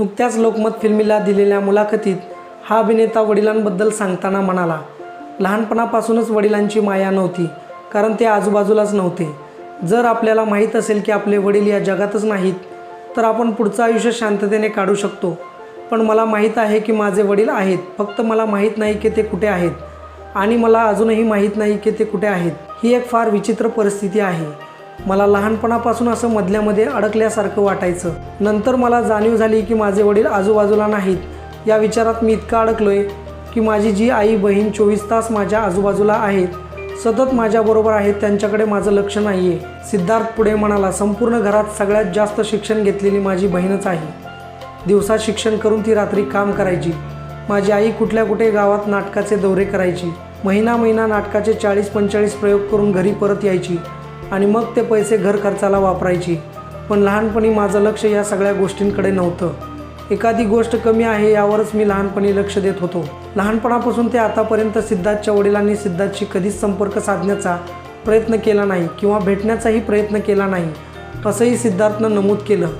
नुकत्याच लोकमत फिल्मीला दिलेल्या मुलाखतीत हा अभिनेता वडिलांबद्दल सांगताना म्हणाला लहानपणापासूनच वडिलांची माया नव्हती कारण ते आजूबाजूलाच नव्हते. जर आपल्याला माहीत असेल की आपले वडील या जगातच नाहीत तर आपण पुढचं आयुष्य शांततेने काढू शकतो. पण मला माहीत आहे की माझे वडील आहेत फक्त मला माहीत नाही की ते कुठे आहेत. आणि मला अजूनही माहीत नाही की ते कुठे आहेत. ही एक फार विचित्र परिस्थिती आहे. मला लहानपणापासून असं मधल्यामध्ये अडकल्यासारखं वाटायचं. नंतर मला जाणीव झाली की माझे वडील आजूबाजूला नाहीत. या विचारात मी इतका अडकलोय की माझी जी आई बहीण चोवीस तास माझ्या आजूबाजूला आहेत सतत माझ्याबरोबर आहेत त्यांच्याकडे माझं लक्ष नाही आहे सिद्धार्थ पुढे म्हणाला संपूर्ण घरात सगळ्यात जास्त शिक्षण घेतलेली माझी बहीणच आहे. दिवसात शिक्षण करून ती रात्री काम करायची. माझी आई कुठल्या कुठे गावात नाटकाचे दौरे करायची. महिना महिना नाटकाचे चाळीस पंचेचाळीस प्रयोग करून घरी परत यायची. आणि मग ते पैसे घर खर्चाला वापरायची. पण लहानपणी माझं लक्ष या सगळ्या गोष्टींकडे नव्हतं. एखादी गोष्ट कमी आहे यावरच मी लहानपणी लक्ष देत होतो. लहानपणापासून ते आतापर्यंत सिद्धार्थच्या वडिलांनी सिद्धार्थशी कधीच संपर्क साधण्याचा प्रयत्न केला नाही किंवा भेटण्याचाही प्रयत्न केला नाही असंही सिद्धार्थनं नमूद केलं.